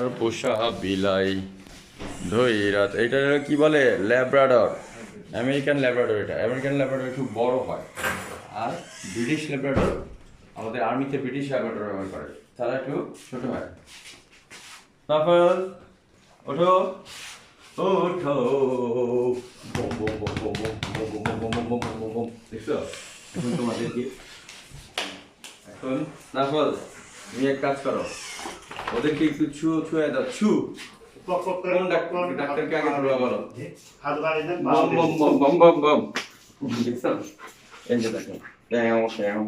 আর পোষা বিলাই ধৈরাত এটা কি বলে ল্যাব্রাডর আমেরিকান ল্যাব্রাডর এটা আমেরিকান ল্যাব্রাডর খুব বড় হয় আর ব্রিটিশ ল্যাব্রাডর আমাদের আর্মিতে ব্রিটিশ ল্যাব্রাডর ব্যবহার করে তারা একটু ছোট হয় তারপর ওঠো ওঠো দেখছ এখন তোমাদেরকে এখন তারপর তুমি এক কাজ করো ওদেরকে একটু ছু ছুঁয়ে দাও ছু কোন ডাক্তার ডাক্তারকে আগে ধরবা বলো হাত বাড়িয়ে দেন বম বম বম বম বম বম দেখছো এই যে দেখো ড্যাও ড্যাও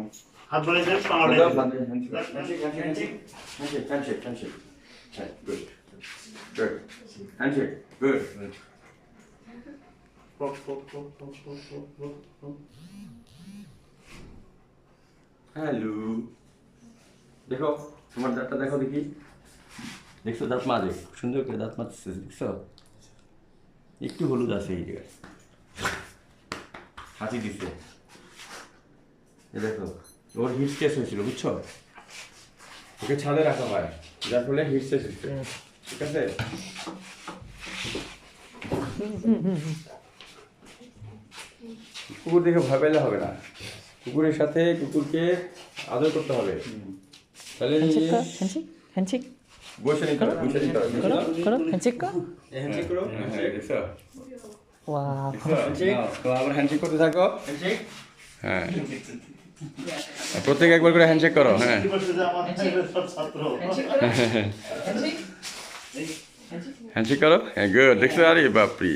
হাত বাড়িয়ে দেন পা দাও বাড়িয়ে দেন handshake handshake handshake handshake handshake good good handshake good পক, পক, পক, পক, পক, পক, পক, পক। হ্যালো দেখো তোমার দাঁতটা দেখো দেখি। দেখছ দাঁত মাজে। সুন্দর করে দাঁত মাজছে দেখছ? একটু হলুদ আছে এই জায়গায়। হাঁচি দিচ্ছে এ দেখো ওর হিট কেস হয়েছিল বুঝছ? ওকে ছাদে রাখা হয় যার ফলে হিট কেস হচ্ছে ঠিক আছে? কুকুর দেখে ভয় পেলে হবে না। কুকুরের সাথে কুকুরকে আদর করতে হবে। Handshake करो handshake handshake गोशन ही करो गोशन ही करो करो करो handshake करो handshake करो handshake 됐어 와 handshake তো আবার handshake করতে থাকো handshake হ্যাঁ প্রত্যেক একবার করে হ্যান্ডশেক করো হ্যাঁ হ্যান্ডশেক করো হ্যাঁ গুড দেখছো আরে বাপরি